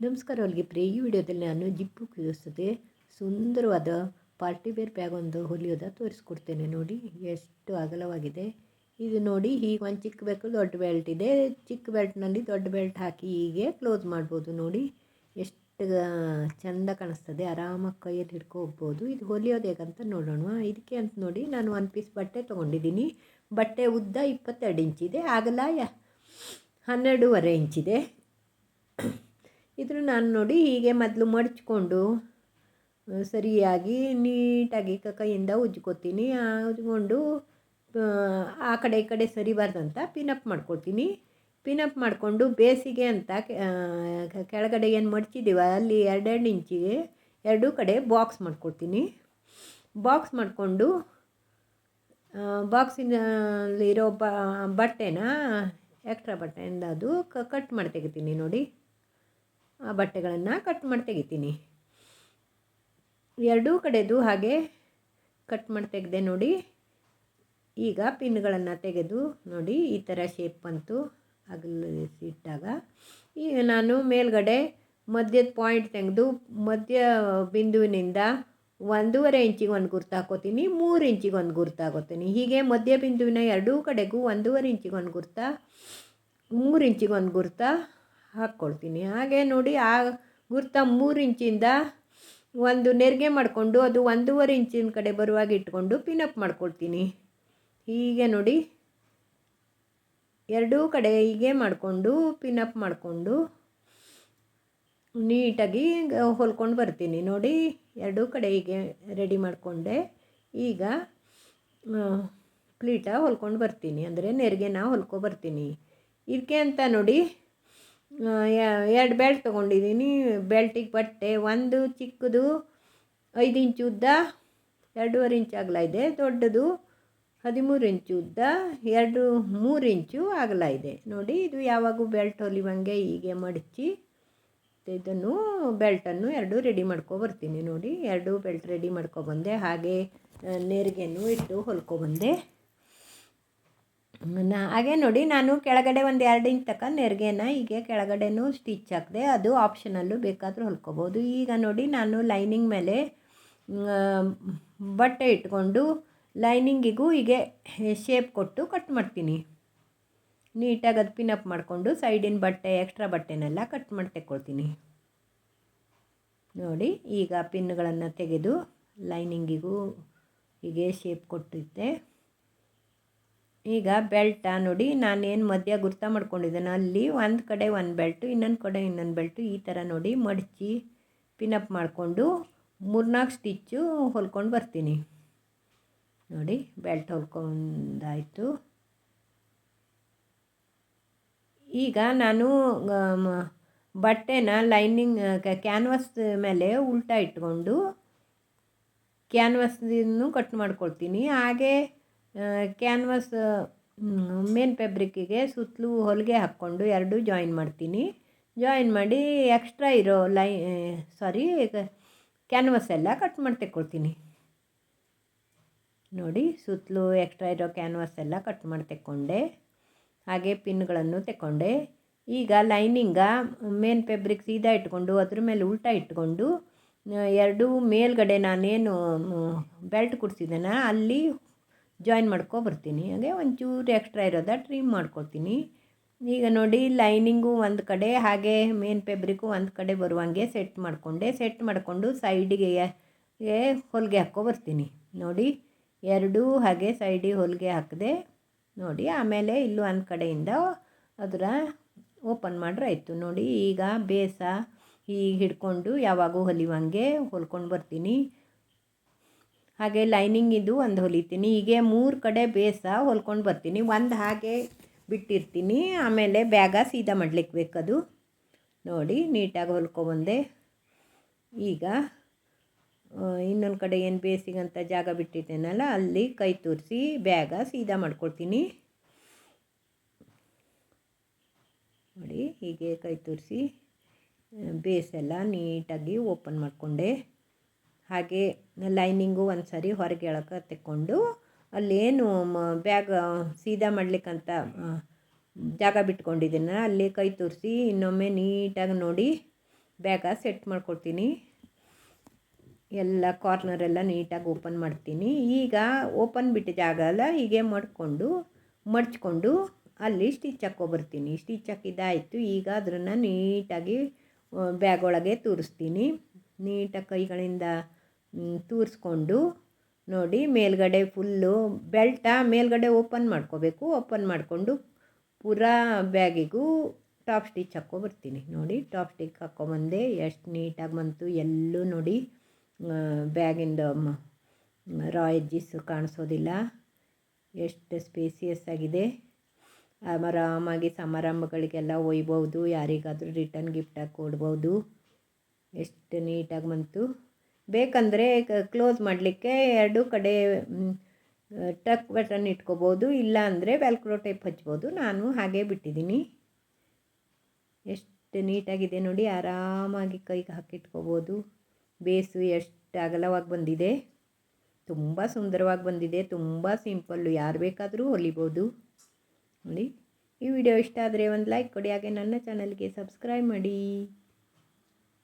ನಮಸ್ಕಾರ ಪ್ರಿಯ ಈ ವಿಡಿಯೋದಲ್ಲಿ ನಾನು ಜಿಪ್ಪು ಜೊತೆ ಸುಂದರವಾದ ಪಾರ್ಟಿ ವೇರ್ ಬ್ಯಾಗ್ ಒಂದು ಹೊಲಿಯೋದ ತೋರಿಸ್ಕೊಡ್ತೇನೆ ನೋಡಿ. ಎಷ್ಟು ಅಗಲವಾಗಿದೆ. ಇದು ನೋಡಿ ಈಗ ಒಂದು ಚಿಕ್ಕ ಬೇಕು ದೊಡ್ಡ ಬೆಲ್ಟ್ ಇದೆ. ಚಿಕ್ಕ ಬೆಲ್ಟ್ನಲ್ಲಿ ದೊಡ್ಡ ಬೆಲ್ಟ್ ಹಾಕಿ ಹೀಗೆ ಕ್ಲೋಸ್ ಮಾಡ್ಬೋದು ನೋಡಿ. ಎಷ್ಟು ಚೆಂದ ಕಾಣಿಸ್ತದೆ. ಆರಾಮಾಗಿ ಕೈಯಲ್ಲಿ ಹಿಡ್ಕೊ ಹೋಗ್ಬೋದು. ಇದು ಹೊಲಿಯೋದು ಹೇಗಂತ ನೋಡೋಣ. ಇದಕ್ಕೆ ಅಂತ ನೋಡಿ, ನಾನು ಒನ್ ಪೀಸ್ ಬಟ್ಟೆ ತೊಗೊಂಡಿದ್ದೀನಿ. ಬಟ್ಟೆ ಉದ್ದ ಇಪ್ಪತ್ತೆರಡು ಇಂಚಿದೆ ಆಗಲ ಯ ಹನ್ನೆರಡೂವರೆ ಇಂಚಿದೆ ಇದ್ರ ನಾನು ನೋಡಿ ಹೀಗೆ ಮೊದಲು ಮಡಚ್ಕೊಂಡು ಸರಿಯಾಗಿ ನೀಟಾಗಿ ಕೈಯಿಂದ ಉಜ್ಕೋತೀನಿ. ಉಜ್ಕೊಂಡು ಆ ಕಡೆ ಈ ಕಡೆ ಸರಿಬಾರ್ದಂತ ಪಿನಪ್ ಮಾಡ್ಕೊಳ್ತೀನಿ. ಪಿನಪ್ ಮಾಡಿಕೊಂಡು ಬೇಸಿಗೆ ಅಂತ ಕೆಳಗಡೆ ಏನು ಮಡಚಿದ್ದೀವ ಅಲ್ಲಿ ಎರಡೆರಡು ಇಂಚಿಗೆ ಎರಡೂ ಕಡೆ ಬಾಕ್ಸ್ ಮಾಡ್ಕೊಳ್ತೀನಿ. ಬಾಕ್ಸ್ ಮಾಡಿಕೊಂಡು ಬಾಕ್ಸಿನಲ್ಲಿರೋ ಬಟ್ಟೆನ ಎಕ್ಸ್ಟ್ರಾ ಬಟ್ಟೆಯಿಂದ ಅದು ಕಟ್ ಮಾಡಿ ತೆಗಿತೀನಿ ನೋಡಿ. ಆ ಬಟ್ಟೆಗಳನ್ನು ಕಟ್ ಮಾಡಿ ತೆಗಿತೀನಿ. ಎರಡೂ ಕಡೆದು ಹಾಗೆ ಕಟ್ ಮಾಡಿ ತೆಗೆದೆ ನೋಡಿ, ಈಗ ಪಿನ್ಗಳನ್ನು ತೆಗೆದು ನೋಡಿ ಈ ಥರ ಶೇಪ್ ಬಂತು. ಅಗಲಿಸಿಟ್ಟಾಗ ಈಗ ನಾನು ಮೇಲ್ಗಡೆ ಮಧ್ಯದ ಪಾಯಿಂಟ್ ತೆಗೆದು ಮಧ್ಯ ಬಿಂದುವಿನಿಂದ ಒಂದೂವರೆ ಇಂಚಿಗೆ ಒಂದು ಗುರ್ತು ಹಾಕೋತೀನಿ, ಮೂರು ಇಂಚಿಗೆ ಒಂದು ಗುರ್ತು ಹಾಕೋತೀನಿ. ಹೀಗೆ ಮಧ್ಯ ಬಿಂದುವಿನ ಎರಡೂ ಕಡೆಗೂ ಒಂದೂವರೆ ಇಂಚಿಗೆ ಒಂದು ಗುರ್ತ, ಮೂರು ಇಂಚಿಗೆ ಒಂದು ಗುರ್ತ ಹಾಕ್ಕೊಳ್ತೀನಿ. ಹಾಗೆ ನೋಡಿ ಆ ಗುರ್ತ ಮೂರು ಇಂಚಿಂದ ಒಂದು ನೆರಿಗೆ ಮಾಡಿಕೊಂಡು ಅದು ಒಂದೂವರೆ ಇಂಚಿನ ಕಡೆ ಬರುವಾಗ ಇಟ್ಕೊಂಡು ಪಿನಪ್ ಮಾಡ್ಕೊಳ್ತೀನಿ. ಹೀಗೆ ನೋಡಿ ಎರಡೂ ಕಡೆ ಹೀಗೆ ಮಾಡಿಕೊಂಡು ಪಿನಪ್ ಮಾಡಿಕೊಂಡು ನೀಟಾಗಿ ಹೊಲ್ಕೊಂಡು ಬರ್ತೀನಿ. ನೋಡಿ ಎರಡೂ ಕಡೆ ಹೀಗೆ ರೆಡಿ ಮಾಡಿಕೊಂಡೆ. ಈಗ ಪ್ಲೀಟ ಹೊಲ್ಕೊಂಡು ಬರ್ತೀನಿ. ಅಂದರೆ ನೆರಿಗೆನ ಹೊಲ್ಕೊ ಬರ್ತೀನಿ. ಇದಕ್ಕೆ ಅಂತ ನೋಡಿ ಎರಡು ಬೆಲ್ಟ್ ತೊಗೊಂಡಿದ್ದೀನಿ ಬೆಲ್ಟಿಗೆ ಬಟ್ಟೆ ಒಂದು ಚಿಕ್ಕದು, ಐದು ಇಂಚು ಉದ್ದ, ಎರಡೂವರೆ ಇಂಚು ಅಗಲ ಇದೆ. ದೊಡ್ಡದು ಹದಿಮೂರು ಇಂಚು ಉದ್ದ, ಎರಡು ಮೂರು ಇಂಚು ಅಗಲ ಇದೆ. ನೋಡಿ, ಇದು ಯಾವಾಗೂ ಬೆಲ್ಟ್ ಹೊಲಿವಂಗೆ ಹೀಗೆ ಮಡಚಿ ಇದನ್ನು ಬೆಲ್ಟನ್ನು ಎರಡು ರೆಡಿ ಮಾಡ್ಕೊಬರ್ತೀನಿ ನೋಡಿ, ಎರಡು ಬೆಲ್ಟ್ ರೆಡಿ ಮಾಡ್ಕೊಬಂದೆ ಹಾಗೆ ನೆರಿಗೆನೂ ಇಟ್ಟು ಹೊಲ್ಕೊಬಂದೆ ಹಾಗೆ ನೋಡಿ, ನಾನು ಕೆಳಗಡೆ ಒಂದು ಎರಡು ಇಂಚ್ ತಕ್ಕ ನೆರಿಗೆನ ಹೀಗೆ ಕೆಳಗಡೆನೂ ಸ್ಟಿಚ್ ಹಾಕಿದೆ, ಅದು ಆಪ್ಷನಲ್ಲೂ ಬೇಕಾದರೂ ಹೊಲ್ಕೋಬೋದು. ಈಗ ನೋಡಿ, ನಾನು ಲೈನಿಂಗ್ ಮೇಲೆ ಬಟ್ಟೆ ಇಟ್ಕೊಂಡು ಲೈನಿಂಗಿಗೂ ಹೀಗೆ ಶೇಪ್ ಕೊಟ್ಟು ಕಟ್ ಮಾಡ್ತೀನಿ. ನೀಟಾಗಿ ಅದು ಪಿನಪ್ ಮಾಡಿಕೊಂಡು ಸೈಡಿನ ಬಟ್ಟೆ ಎಕ್ಸ್ಟ್ರಾ ಬಟ್ಟೆನೆಲ್ಲ ಕಟ್ ಮಾಡಿ ತೆಕ್ಕೊಳ್ತೀನಿ ನೋಡಿ, ಈಗ ಪಿನ್ಗಳನ್ನು ತೆಗೆದು ಲೈನಿಂಗಿಗೂ ಹೀಗೆ ಶೇಪ್ ಕೊಟ್ಟಿದ್ದೆ. ಈಗ ಬೆಲ್ಟ ನೋಡಿ ನಾನೇನು ಮಧ್ಯ ಗುರ್ತ ಮಾಡ್ಕೊಂಡಿದ್ದೇನೆ, ಅಲ್ಲಿ ಒಂದು ಕಡೆ ಒಂದು ಬೆಲ್ಟು, ಇನ್ನೊಂದು ಕಡೆ ಇನ್ನೊಂದು ಬೆಲ್ಟು, ಈ ಥರ ನೋಡಿ ಮಡಚಿ ಪಿನಪ್ ಮಾಡಿಕೊಂಡು ಮೂರ್ನಾಲ್ಕು ಸ್ಟಿಚ್ಚು ಹೊಲ್ಕೊಂಡು ಬರ್ತೀನಿ. ನೋಡಿ ಬೆಲ್ಟ್ ಹೊಲ್ಕೊಂಡಾಯಿತು. ಈಗ ನಾನು ಬಟ್ಟೆನ ಲೈನಿಂಗ್ ಕ್ಯಾನ್ವಾಸ್ ಮೇಲೆ ಉಲ್ಟಾ ಇಟ್ಕೊಂಡು ಕ್ಯಾನ್ವಸ್ನೂ ಕಟ್ ಮಾಡ್ಕೊಳ್ತೀನಿ. ಹಾಗೆ ಕ್ಯಾನ್ವಾಸ್ ಮೇನ್ ಫ್ಯಾಬ್ರಿಕ್ಕಿಗೆ ಸುತ್ತಲೂ ಹೊಲಿಗೆ ಹಾಕ್ಕೊಂಡು ಎರಡು ಜಾಯಿನ್ ಮಾಡ್ತೀನಿ. ಜಾಯಿನ್ ಮಾಡಿ ಎಕ್ಸ್ಟ್ರಾ ಇರೋ ಲೈ ಸಾರಿ ಕ್ಯಾನ್ವಾಸ್ ಎಲ್ಲ ಕಟ್ ಮಾಡಿ ತೆಕ್ಕೊಳ್ತೀನಿ. ನೋಡಿ, ಸುತ್ತಲೂ ಎಕ್ಸ್ಟ್ರಾ ಇರೋ ಕ್ಯಾನ್ವಾಸ್ ಎಲ್ಲ ಕಟ್ ಮಾಡಿ ತೆಕ್ಕೊಂಡೆ. ಹಾಗೆ ಪಿನ್ಗಳನ್ನು ತೆಕ್ಕೊಂಡೆ. ಈಗ ಲೈನಿಂಗ ಮೇನ್ ಫ್ಯಾಬ್ರಿಕ್ ಸೀದಾ ಇಟ್ಕೊಂಡು ಅದ್ರ ಮೇಲೆ ಉಲ್ಟಾ ಇಟ್ಕೊಂಡು ಎರಡು ಮೇಲ್ಗಡೆ ನಾನೇನು ಬೆಲ್ಟ್ ಕೊಡ್ಸಿದ್ದೇನೆ ಅಲ್ಲಿ ಜಾಯಿನ್ ಮಾಡ್ಕೊ ಬರ್ತೀನಿ ಹಾಗೆ ಒಂಚೂರು ಎಕ್ಸ್ಟ್ರಾ ಇರೋದ ಟ್ರಿಮ್ ಮಾಡ್ಕೊಳ್ತೀನಿ ಈಗ ನೋಡಿ ಲೈನಿಂಗು ಒಂದು ಕಡೆ, ಹಾಗೆ ಮೇನ್ ಫೆಬ್ರಿಕ್ಕು ಒಂದು ಕಡೆ ಬರುವಂಗೆ ಸೆಟ್ ಮಾಡಿಕೊಂಡೆ. ಸೆಟ್ ಮಾಡಿಕೊಂಡು ಸೈಡಿಗೆ ಹೊಲಿಗೆ ಹಾಕ್ಕೊ ಬರ್ತೀನಿ ನೋಡಿ ಎರಡೂ ಹಾಗೆ ಸೈಡಿಗೆ ಹೊಲಿಗೆ ಹಾಕಿದೆ, ನೋಡಿ ಆಮೇಲೆ ಇಲ್ಲೂ ಒಂದು ಕಡೆಯಿಂದ ಅದರ ಓಪನ್ ಮಾಡ್ರೆ ಆಯಿತು ನೋಡಿ ಈಗ ಬೇಸ ಹೀಗೆ ಹಿಡ್ಕೊಂಡು ಯಾವಾಗೂ ಹೊಲಿವಂಗೆ ಹೊಲ್ಕೊಂಡು ಬರ್ತೀನಿ. ಹಾಗೆ ಲೈನಿಂಗಿದ್ದು ಒಂದು ಹೊಲಿತೀನಿ. ಹೀಗೆ ಮೂರು ಕಡೆ ಬೇಸ ಹೊಲ್ಕೊಂಡು ಬರ್ತೀನಿ. ಒಂದು ಹಾಗೆ ಬಿಟ್ಟಿರ್ತೀನಿ. ಆಮೇಲೆ ಬ್ಯಾಗ ಸೀದಾ ಮಾಡ್ಲಿಕ್ಕೆ ಬೇಕದು. ನೋಡಿ, ನೀಟಾಗಿ ಹೊಲ್ಕೊಬಂದೆ ಈಗ ಇನ್ನೊಂದು ಕಡೆ ಏನು ಬೇಸಿಗಂತ ಜಾಗ ಬಿಟ್ಟಿದ್ದೇನಲ್ಲ, ಅಲ್ಲಿ ಕೈ ತೋರಿಸಿ ಬ್ಯಾಗ ಸೀದಾ ಮಾಡ್ಕೊಳ್ತೀನಿ. ನೋಡಿ, ಹೀಗೆ ಕೈ ತೋರಿಸಿ ಬೇಸೆಲ್ಲ ನೀಟಾಗಿ ಓಪನ್ ಮಾಡಿಕೊಂಡೆ. ಹಾಗೆ ಲೈನಿಂಗು ಒಂದು ಸರಿ ಹೊರಗೆ ಎಳಕ ತೆಕ್ಕೊಂಡು ಅಲ್ಲೇನು ಮ, ಬ್ಯಾಗ್ ಸೀದಾ ಮಾಡ್ಲಿಕ್ಕಂತ ಜಾಗ ಬಿಟ್ಕೊಂಡಿದ್ದೀನ. ಅಲ್ಲಿ ಕೈ ತೋರಿಸಿ ಇನ್ನೊಮ್ಮೆ ನೀಟಾಗಿ ನೋಡಿ ಬ್ಯಾಗ ಸೆಟ್ ಮಾಡ್ಕೊಳ್ತೀನಿ ಎಲ್ಲ ಕಾರ್ನರೆಲ್ಲ ನೀಟಾಗಿ ಓಪನ್ ಮಾಡ್ತೀನಿ. ಈಗ ಓಪನ್ ಬಿಟ್ಟ ಜಾಗ ಅಲ್ಲ, ಹೀಗೆ ಮಡ್ಕೊಂಡು, ಮಡ್ಚ್ಕೊಂಡು ಅಲ್ಲಿ ಸ್ಟಿಚ್ ಹಾಕ್ಕೊಬರ್ತೀನಿ. ಸ್ಟಿಚ್ ಹಾಕಿದ್ದಾಯಿತು ಈಗ ಅದನ್ನು ನೀಟಾಗಿ ಬ್ಯಾಗ್ ಒಳಗೆ ತೂರಿಸ್ತೀನಿ. ನೀಟಾಗಿ ಕೈಗಳಿಂದ ತೂರಿಸ್ಕೊಂಡು ನೋಡಿ ಮೇಲ್ಗಡೆ ಫುಲ್ಲು ಬೆಲ್ಟ ಮೇಲ್ಗಡೆ ಓಪನ್ ಮಾಡ್ಕೋಬೇಕು. ಓಪನ್ ಮಾಡಿಕೊಂಡು ಪೂರಾ ಬ್ಯಾಗಿಗೂ ಟಾಪ್ ಸ್ಟಿಚ್ ಹಾಕ್ಕೊಬರ್ತೀನಿ. ನೋಡಿ ಟಾಪ್ ಸ್ಟಿಚ್ ಹಾಕ್ಕೊಬಂದೆ ಎಷ್ಟು ನೀಟಾಗಿ ಬಂತು ಎಲ್ಲೂ ನೋಡಿ ಬ್ಯಾಗಿಂದ ರಾ ಎಜ್ಜಿಸ್ ಕಾಣಿಸೋದಿಲ್ಲ. ಎಷ್ಟು ಸ್ಪೇಸಿಯಸ್ ಆಗಿದೆ. ಆರಾಮಾಗಿ ಸಮಾರಂಭಗಳಿಗೆಲ್ಲ ಒಯ್ಬೋದು, ಯಾರಿಗಾದರೂ ರಿಟರ್ನ್ ಗಿಫ್ಟಾಗಿ ಕೊಡ್ಬೋದು. ಎಷ್ಟು ನೀಟಾಗಿ ಬಂತು. ಬೇಕಂದರೆ ಕ್ಲೋಸ್ ಮಾಡಲಿಕ್ಕೆ ಎರಡು ಕಡೆ ಟಕ್ ಬಟನ್ ಇಟ್ಕೋಬೋದು, ಇಲ್ಲ ಅಂದರೆ ವ್ಯಾಲ್ಕ್ರೋ ಟೈಪ್ ಹಚ್ಬೋದು. ನಾನು ಹಾಗೆ ಬಿಟ್ಟಿದ್ದೀನಿ. ಎಷ್ಟು ನೀಟಾಗಿದೆ ನೋಡಿ, ಆರಾಮಾಗಿ ಕೈಗೆ ಹಾಕಿಟ್ಕೋಬೋದು. ಬೇಸು ಎಷ್ಟು ಅಗಲವಾಗಿ ಬಂದಿದೆ. ತುಂಬ ಸುಂದರವಾಗಿ ಬಂದಿದೆ, ತುಂಬ ಸಿಂಪಲ್ಲು ಯಾರು ಬೇಕಾದರೂ ಹೊಲಿಬೋದು. ನೋಡಿ, ಈ ವಿಡಿಯೋ ಇಷ್ಟ ಆದರೆ ಒಂದು ಲೈಕ್ ಕೊಡಿ, ಹಾಗೆ ನನ್ನ ಚಾನಲ್ಗೆ ಸಬ್ಸ್ಕ್ರೈಬ್ ಮಾಡಿ.